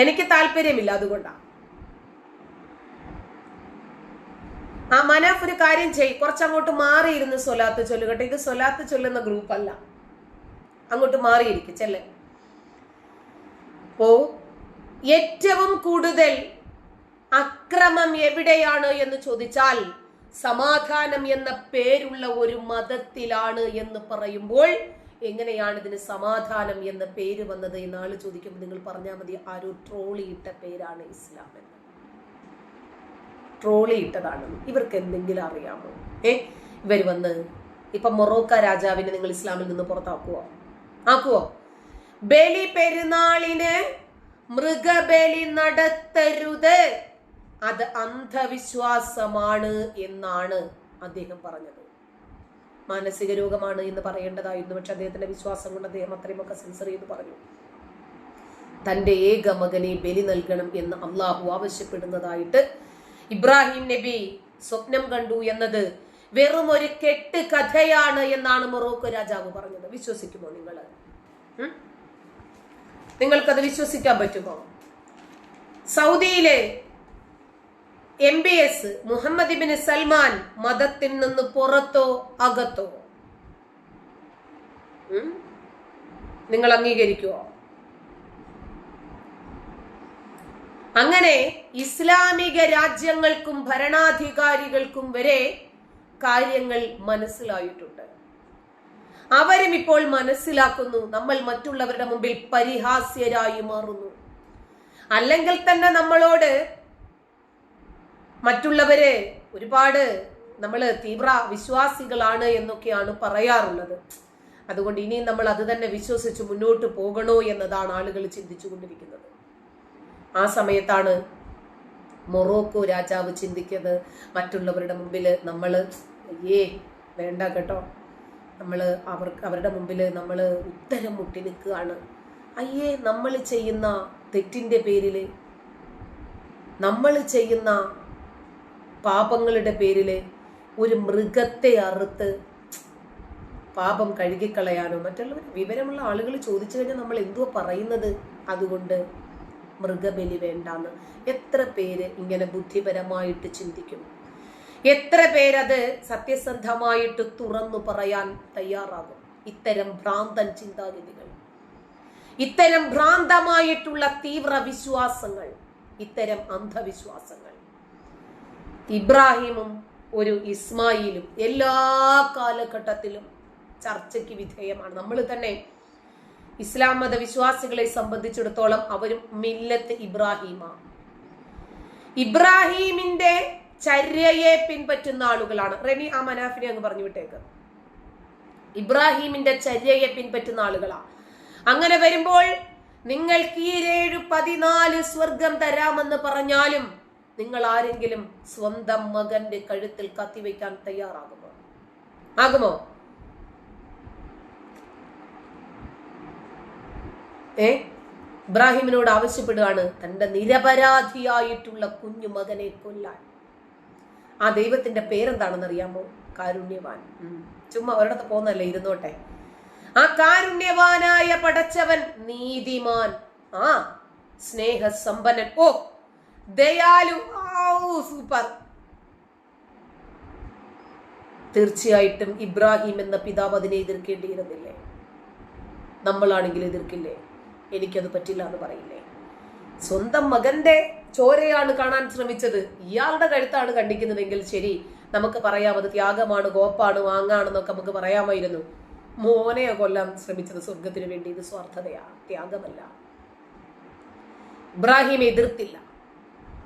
എനിക്ക് താല്പര്യമില്ല അതുകൊണ്ടാണ് ആ മനാഫ് ഒരു കാര്യം ചെയ് കുറച്ചങ്ങോട്ട് മാറിയിരുന്ന് സൊലാത്ത് ചൊല്ലുകട്ടെ ഇത് സൊലാത്ത് ചൊല്ലുന്ന ഗ്രൂപ്പല്ല. അങ്ങോട്ട് മാറിയിരിക്കും ചെല്ലെ. ഓ ഏറ്റവും കൂടുതൽ അക്രമം എവിടെയാണ് എന്ന് ചോദിച്ചാൽ സമാധാനം എന്ന പേരുള്ള ഒരു മതത്തിലാണ് എന്ന് പറയുമ്പോൾ എങ്ങനെയാണ് ഇതിന് സമാധാനം എന്ന പേര് വന്നത് എന്ന് ചോദിക്കുമ്പോൾ നിങ്ങൾ പറഞ്ഞാൽ മതി ആ ഒരു ട്രോളിയിട്ട പേരാണ് ഇസ്ലാം എന്ന്. ട്രോളിയിട്ടതാണ് ഇവർക്ക് എന്തെങ്കിലും അറിയാമോ? ഏ? ഇവർ വന്ന് ഇപ്പൊ മൊറോക്ക രാജാവിനെ നിങ്ങൾ ഇസ്ലാമിൽ നിന്ന് പുറത്താക്കുവോ? ആക്കുവോ? ബലി പെരുന്നാളിന് മൃഗബലി നടത്തരുത്. അത് അന്ധവിശ്വാസമാണ് എന്നാണ് അദ്ദേഹം പറഞ്ഞത്. മാനസിക രോഗമാണ് എന്ന് പറയേണ്ടതായിരുന്നു. പക്ഷെ അദ്ദേഹത്തിന്റെ വിശ്വാസം കൊണ്ട് അദ്ദേഹം അത്രയുമൊക്കെ സെൻസർ ചെയ്ത് പറഞ്ഞു. തന്റെ ഏക മകനെ ബലി നൽകണം എന്ന് അള്ളാഹു ആവശ്യപ്പെടുന്നതായിട്ട് ഇബ്രാഹിം നബി സ്വപ്നം കണ്ടു എന്നത് വെറും ഒരു കെട്ട് കഥയാണ് എന്നാണ് മൊറോക്കോ രാജാവ് പറഞ്ഞത്. വിശ്വസിക്കുമോ നിങ്ങൾ? നിങ്ങൾക്കത് വിശ്വസിക്കാൻ പറ്റുമോ? സൗദിയിലെ M B S Mohammed bin Salman മതത്തിൽ നിന്ന് പുറത്തോ അകത്തോ? നിങ്ങൾ അംഗീകരിക്കുമോ അങ്ങനെ ഇസ്ലാമിക രാജ്യങ്ങൾക്കും ഭരണാധികാരികൾക്കും വരെ കാര്യങ്ങൾ മനസ്സിലായിട്ടുണ്ട്. അവരും ഇപ്പോൾ മനസ്സിലാക്കുന്നു നമ്മൾ മറ്റുള്ളവരുടെ മുമ്പിൽ പരിഹാസ്യരായി മാറുന്നു. അല്ലെങ്കിൽ തന്നെ നമ്മളോട് മറ്റുള്ളവര് ഒരുപാട് നമ്മൾ തീവ്ര വിശ്വാസികളാണ് എന്നൊക്കെയാണ് പറയാറുള്ളത്. അതുകൊണ്ട് ഇനിയും നമ്മൾ അത് തന്നെ വിശ്വസിച്ച് മുന്നോട്ട് പോകണോ എന്നതാണ് ആളുകൾ ചിന്തിച്ചു കൊണ്ടിരിക്കുന്നത് ആ സമയത്താണ് മൊറോക്കോ രാജാവ് ചിന്തിക്കുന്നത് മറ്റുള്ളവരുടെ മുമ്പിൽ നമ്മൾ അയ്യേ വേണ്ട കേട്ടോ. നമ്മൾ അവർക്ക് അവരുടെ മുമ്പിൽ നമ്മൾ ഉത്തരം മുട്ടി നിൽക്കുകയാണ്. അയ്യേ നമ്മൾ ചെയ്യുന്ന തെറ്റിന്റെ പേരിൽ നമ്മൾ ചെയ്യുന്ന പാപങ്ങളുടെ പേരിൽ ഒരു മൃഗത്തെ അറുത്ത് പാപം കഴുകിക്കളയാനോ മറ്റുള്ളവർ വിവരമുള്ള ആളുകൾ ചോദിച്ചു കഴിഞ്ഞാൽ നമ്മൾ എന്തുവാ പറയുന്നത്? അതുകൊണ്ട് മൃഗബലി വേണ്ടാന്ന്. എത്ര പേര് ഇങ്ങനെ ബുദ്ധിപരമായിട്ട് ചിന്തിക്കും? എത്ര പേരത് സത്യസന്ധമായിട്ട് തുറന്നു പറയാൻ തയ്യാറാകും? ഇത്തരം ഭ്രാന്തൻ ചിന്താഗതികൾ. ഇത്തരം ഭ്രാന്തമായിട്ടുള്ള തീവ്ര വിശ്വാസങ്ങൾ ഇത്തരം അന്ധവിശ്വാസങ്ങൾ. ഇബ്രാഹിമും ഒരു ഇസ്മായിലും എല്ലാ കാലഘട്ടത്തിലും ചർച്ചയ്ക്ക് വിധേയമാണ്. നമ്മൾ തന്നെ ഇസ്ലാം മത വിശ്വാസികളെ സംബന്ധിച്ചിടത്തോളം അവരും മില്ലത്ത് ഇബ്രാഹിമ ഇബ്രാഹീമിന്റെ ചര്യയെ പിൻപറ്റുന്ന ആളുകളാണ്. റെനി ആ മനാഫിനെ അങ്ങ് പറഞ്ഞു വിട്ടേക്ക്. ഇബ്രാഹീമിന്റെ ചര്യയെ പിൻപറ്റുന്ന ആളുകളാണ് അങ്ങനെ വരുമ്പോൾ നിങ്ങൾക്ക് ഈ ഏഴ് പതിനാല് സ്വർഗം തരാമെന്ന് പറഞ്ഞാലും നിങ്ങൾ ആരെങ്കിലും സ്വന്തം മകന്റെ കഴുത്തിൽ കത്തിവെക്കാൻ തയ്യാറാകുമോ? ആകുമോ? ഏ? ഇബ്രാഹിമിനോട് ആവശ്യപ്പെടുകയാണ്. തന്റെ നിരപരാധിയായിട്ടുള്ള കുഞ്ഞു മകനെ കൊല്ലാൻ. ആ ദൈവത്തിന്റെ പേരെന്താണെന്ന് അറിയാമോ കാരുണ്യവാൻ ചുമ്മാ ഒരിടത്ത് പോകുന്നല്ലേ ഇരുന്നോട്ടെ. ആ കാരുണ്യവാനായ പടച്ചവൻ നീതിമാൻ. ആ സ്നേഹസമ്പന്നൻ. ഓ ദയാലു. സൂപ്പർ. തീർച്ചയായിട്ടും ഇബ്രാഹിം എന്ന പിതാവ് അതിനെ എതിർക്കേണ്ടിയിരുന്നില്ലേ? നമ്മളാണെങ്കിൽ എതിർക്കില്ലേ? എനിക്കത് പറ്റില്ല എന്ന് പറയില്ലേ? സ്വന്തം മകന്റെ ചോരയാണ് കാണാൻ ശ്രമിച്ചത്. ഇയാളുടെ കഴുത്താണ് കണ്ടിക്കുന്നതെങ്കിൽ ശരി നമുക്ക് പറയാം അത് ത്യാഗമാണ് കോപ്പാണ് വാങ്ങാണെന്നൊക്കെ നമുക്ക് പറയാമായിരുന്നു. മോനെ കൊല്ലാൻ ശ്രമിച്ചത് സ്വർഗത്തിന് വേണ്ടി ഇത് സ്വാർത്ഥതയാണ് ത്യാഗമല്ല. ഇബ്രാഹിം എതിർത്തില്ല.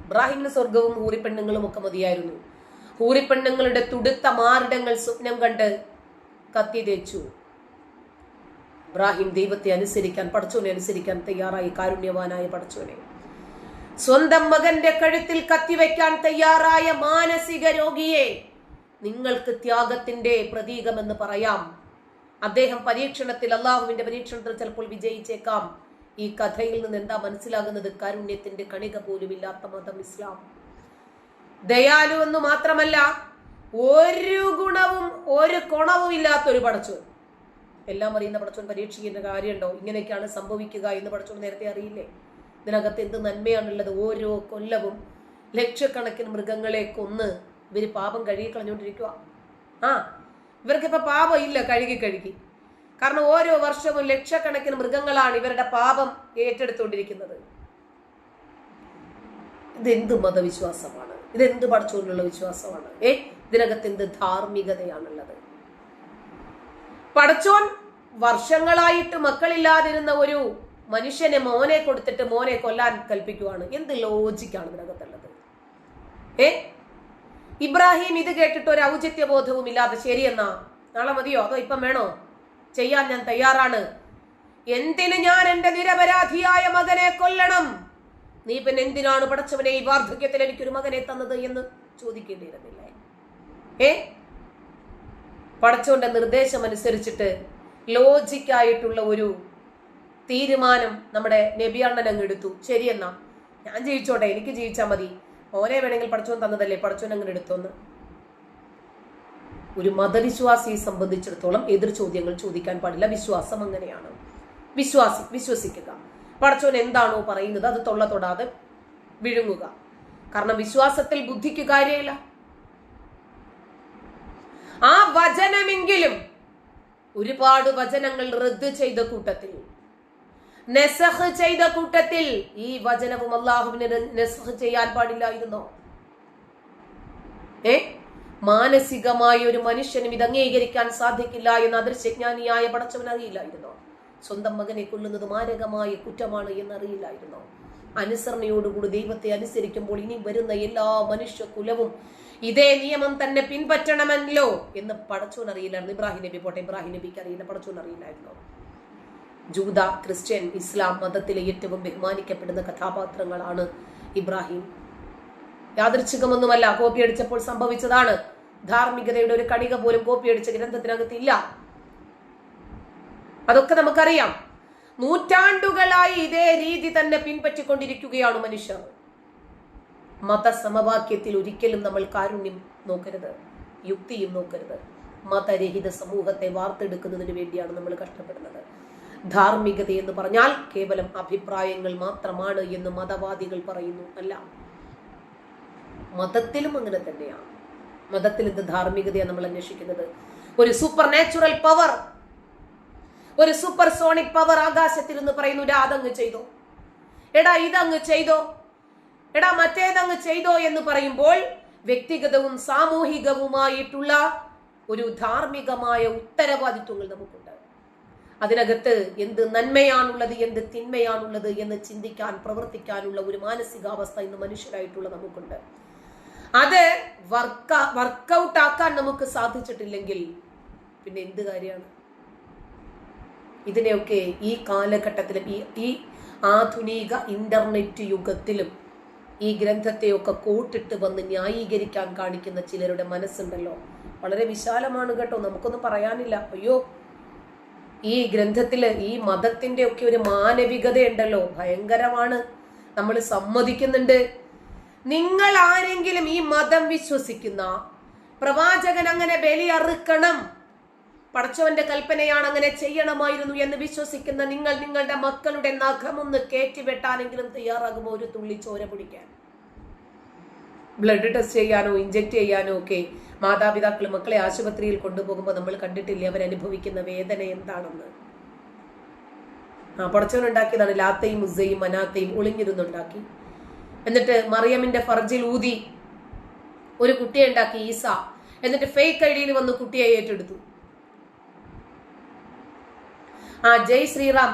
ഇബ്രാഹിമിന് സ്വർഗവും ഹൂറിപ്പെണ്ണുങ്ങളും ഒക്കെ മതിയായിരുന്നു. ഹൂറിപ്പെണ്ണുങ്ങളുടെ തുടുത്ത മാറിടങ്ങൾ സ്വപ്നം കണ്ട് കത്തി തേച്ചു. ഇബ്രാഹിം ദൈവത്തെ അനുസരിക്കാൻ പടച്ചോനെ അനുസരിക്കാൻ തയ്യാറായി കാരുണ്യവാനായ പടച്ചോനെ സ്വന്തം മകന്റെ കഴുത്തിൽ കത്തിവെക്കാൻ തയ്യാറായ മാനസിക രോഗിയെ നിങ്ങൾക്ക് ത്യാഗത്തിന്റെ പ്രതീകമെന്ന് പറയാം. അദ്ദേഹം പരീക്ഷണത്തിൽ അള്ളാഹുവിന്റെ പരീക്ഷണത്തിൽ ചിലപ്പോൾ വിജയിച്ചേക്കാം. ഈ കഥയിൽ നിന്ന് എന്താ മനസ്സിലാകുന്നത്? കാരുണ്യത്തിന്റെ കണിക പോലും ഇല്ലാത്ത മതം ഇസ്ലാം. ദയാലു എന്ന് മാത്രമല്ല ഒരു ഗുണവും ഒരു കുണവും ഇല്ലാത്ത ഒരു പടച്ചോൻ. എല്ലാം അറിയുന്ന പടച്ചോൻ പരീക്ഷിക്കുന്ന കാര്യമുണ്ടോ? ഇങ്ങനെയൊക്കെയാണ് സംഭവിക്കുക എന്ന് പടച്ചോൻ നേരത്തെ അറിയില്ലേ? ഇതിനകത്ത് എന്ത് നന്മയാണുള്ളത്? ഓരോ കൊല്ലവും ലക്ഷക്കണക്കിന് മൃഗങ്ങളെ കൊന്ന് ഇവർ പാപം കഴുകി കളഞ്ഞുകൊണ്ടിരിക്കുക ആ ഇവർക്കിപ്പോ പാപം ഇല്ല കഴുകി കഴുകി. കാരണം ഓരോ വർഷവും ലക്ഷക്കണക്കിന് മൃഗങ്ങളാണ് ഇവരുടെ പാപം ഏറ്റെടുത്തുകൊണ്ടിരിക്കുന്നത്. ഇതെന്ത് മതവിശ്വാസമാണ്? ഇതെന്ത് പഠിച്ചുകൊണ്ടുള്ള വിശ്വാസമാണ്? ഏ? ഇതിനകത്ത് എന്ത് ധാർമ്മികതയാണുള്ളത്? പടച്ചോൻ വർഷങ്ങളായിട്ട് മക്കളില്ലാതിരുന്ന ഒരു മനുഷ്യനെ മോനെ കൊടുത്തിട്ട് മോനെ കൊല്ലാൻ കൽപ്പിക്കുവാണ്. എന്ത് ലോജിക്കാണ് ഇതിനകത്തുള്ളത്? ഏ? ഇബ്രാഹിം ഇത് കേട്ടിട്ട് ഒരു ഔചിത്യ ബോധവും ഇല്ലാതെ ശരിയെന്നാ? നാളെ മതിയോ? അതോ ഇപ്പം വേണോ? ചെയ്യാൻ ഞാൻ തയ്യാറാണ്. എന്തിന് ഞാൻ എന്റെ നിരപരാധിയായ മകനെ കൊല്ലണം? നീ പിന്നെ എന്തിനാണ് പടച്ചവനെ ഈ വാർദ്ധക്യത്തിൽ എനിക്കൊരു മകനെ തന്നത് എന്ന് ചോദിക്കേണ്ടിയിരുന്നില്ലേ? ഏ? പടച്ചവന്റെ നിർദ്ദേശം അനുസരിച്ചിട്ട് ലോജിക്കായിട്ടുള്ള ഒരു തീരുമാനം നമ്മുടെ നബിയണ്ണൻ അങ്ങ് എടുത്തു. ശരിയെന്നാ ഞാൻ ജീവിച്ചോട്ടെ. എനിക്ക് ജീവിച്ചാൽ മതി. ഓനെ വേണമെങ്കിൽ പടച്ചോൻ തന്നതല്ലേ? പടച്ചോൻ അങ്ങനെ എടുത്തോന്ന്. ഒരു മതവിശ്വാസിയെ സംബന്ധിച്ചിടത്തോളം എതിർ ചോദ്യങ്ങൾ ചോദിക്കാൻ പാടില്ല. വിശ്വാസം അങ്ങനെയാണ്. വിശ്വാസി വിശ്വസിക്കുക. പടച്ചോൻ എന്താണോ പറയുന്നത് അത് തൊള്ള തൊടാതെ വിഴുങ്ങുക. കാരണം വിശ്വാസത്തിൽ ബുദ്ധിക്ക് കാര്യമില്ല. ആ വചനമെങ്കിലും ഒരുപാട് വചനങ്ങൾ റദ്ദ് ചെയ്ത കൂട്ടത്തിൽ നെസഹ് ചെയ്ത കൂട്ടത്തിൽ ഈ വചനവും അള്ളാഹുവിന് നെസഹ് ചെയ്യാൻ പാടില്ലായിരുന്നോ? ഏ? മാനസികമായ ഒരു മനുഷ്യനും ഇത് അംഗീകരിക്കാൻ സാധിക്കില്ല എന്ന് അദൃശ്യജ്ഞാനിയായ പടച്ചവൻ അറിയില്ലായിരുന്നോ? സ്വന്തം മകനെ കൊല്ലുന്നത് മാരകമായ കുറ്റമാണ് എന്നറിയില്ലായിരുന്നോ? അനുസരണയോടുകൂടി ദൈവത്തെ അനുസരിക്കുമ്പോൾ ഇനി വരുന്ന എല്ലാ മനുഷ്യ കുലവും ഇതേ നിയമം തന്നെ പിൻപറ്റണമല്ലോ എന്ന് പടച്ചോൻ അറിയില്ലായിരുന്നു. ഇബ്രാഹിം നബി പോട്ടെ ഇബ്രാഹിം നബിക്ക് അറിയില്ല പടച്ചോൻ അറിയില്ലായിരുന്നു? ജൂത ക്രിസ്ത്യൻ ഇസ്ലാം മതത്തിലെ ഏറ്റവും ബഹുമാനിക്കപ്പെടുന്ന കഥാപാത്രങ്ങളാണ് ഇബ്രാഹിം യാദൃച്ഛികമൊന്നുമല്ല കോപ്പിയടിച്ചപ്പോൾ സംഭവിച്ചതാണ്. ധാർമ്മികതയുടെ ഒരു കണിക പോലും കോപ്പിയടിച്ച ഗ്രന്ഥത്തിനകത്തില്ല. അതൊക്കെ നമുക്കറിയാം. നൂറ്റാണ്ടുകളായി ഇതേ രീതി തന്നെ പിൻപറ്റിക്കൊണ്ടിരിക്കുകയാണ് മനുഷ്യർ. മതസമവാക്യത്തിൽ ഒരിക്കലും നമ്മൾ കാരുണ്യം നോക്കരുത് യുക്തിയും നോക്കരുത്. മതരഹിത സമൂഹത്തെ വാർത്തെടുക്കുന്നതിന് വേണ്ടിയാണ് നമ്മൾ കഷ്ടപ്പെടുന്നത്. ധാർമ്മികത എന്ന് പറഞ്ഞാൽ കേവലം അഭിപ്രായങ്ങൾ മാത്രമാണ് എന്ന് മതവാദികൾ പറയുന്നു അല്ല. മതത്തിലും അങ്ങനെ തന്നെയാണ് മതത്തിൽ എന്ത് ധാർമ്മികതയാണ് നമ്മൾ അന്വേഷിക്കുന്നത്? ഒരു സൂപ്പർ നാച്ചുറൽ പവർ ഒരു സൂപ്പർ സോണിക് പവർ ആകാശത്തിൽ നിന്ന് പറയുന്നു "ഡാ, അതങ്ങ് ചെയ്തോ. എടാ ഇതങ്ങ് ചെയ്തോ. എടാ മറ്റേതങ്ങ് ചെയ്തോ എന്ന് പറയുമ്പോൾ വ്യക്തിഗതവും സാമൂഹികവുമായിട്ടുള്ള ഒരു ധാർമ്മികമായ ഉത്തരവാദിത്വങ്ങൾ നമുക്കുണ്ട്. അതിനകത്ത് എന്ത് നന്മയാണുള്ളത് എന്ത് തിന്മയാണുള്ളത് എന്ന് ചിന്തിക്കാൻ പ്രവർത്തിക്കാനുള്ള ഒരു മാനസികാവസ്ഥ ഇന്ന് മനുഷ്യരായിട്ടുള്ള നമുക്കുണ്ട്. അത് വർക്ക് വർക്കൗട്ട് ആക്കാൻ നമുക്ക് സാധിച്ചിട്ടില്ലെങ്കിൽ പിന്നെ എന്ത് കാര്യമാണ്? ഇതിനെയൊക്കെ ഈ കാലഘട്ടത്തിലും ഈ ഈ ആധുനിക ഇന്റർനെറ്റ് യുഗത്തിലും ഈ ഗ്രന്ഥത്തെയൊക്കെ കൂട്ടിട്ട് വന്ന് ന്യായീകരിക്കാൻ കാണിക്കുന്ന ചിലരുടെ മനസ്സുണ്ടല്ലോ. വളരെ വിശാലമാണ് കേട്ടോ നമുക്കൊന്നും പറയാനില്ല. അയ്യോ ഈ ഗ്രന്ഥത്തിൽ ഈ മതത്തിന്റെ ഒക്കെ ഒരു മാനവികത ഉണ്ടല്ലോ ഭയങ്കരമാണ്. നമ്മൾ സമ്മതിക്കുന്നുണ്ട്. നിങ്ങൾ ആരെങ്കിലും ഈ മതം വിശ്വസിക്കുന്ന പ്രവാചകൻ അങ്ങനെ ബലി അറുക്കണം പടച്ചവന്റെ കൽപ്പനയാണ് അങ്ങനെ ചെയ്യണമായിരുന്നു എന്ന് വിശ്വസിക്കുന്ന നിങ്ങൾ നിങ്ങളുടെ മക്കളുടെ നഖമൊന്ന് കയറ്റിവെട്ടാനെങ്കിലും തയ്യാറാകുമോ? ഒരു തുള്ളി ചോര പിടിക്കാൻ ബ്ലഡ് ടെസ്റ്റ് ചെയ്യാനോ ഇഞ്ചെക്ട് ചെയ്യാനോ ഒക്കെ മാതാപിതാക്കൾ മക്കളെ ആശുപത്രിയിൽ കൊണ്ടുപോകുമ്പോൾ നമ്മൾ കണ്ടിട്ടില്ലേ അനുഭവിക്കുന്ന വേദന എന്താണെന്ന്? ആ പടച്ചവൻ ഉണ്ടാക്കിയതാണ് ലാത്തയും ഉസയും മനാത്തയും ഒളിഞ്ഞിരുന്നുണ്ടാക്കി. എന്നിട്ട് മറിയമിന്റെ ഫർജിൽ ഊതി ഒരു കുട്ടിയെ ഉണ്ടാക്കി ഈസ. എന്നിട്ട് ഫേക്ക് ഐഡിയിൽ വന്ന് കുട്ടിയെ ഏറ്റെടുത്തു. ആ ജയ് ശ്രീറാം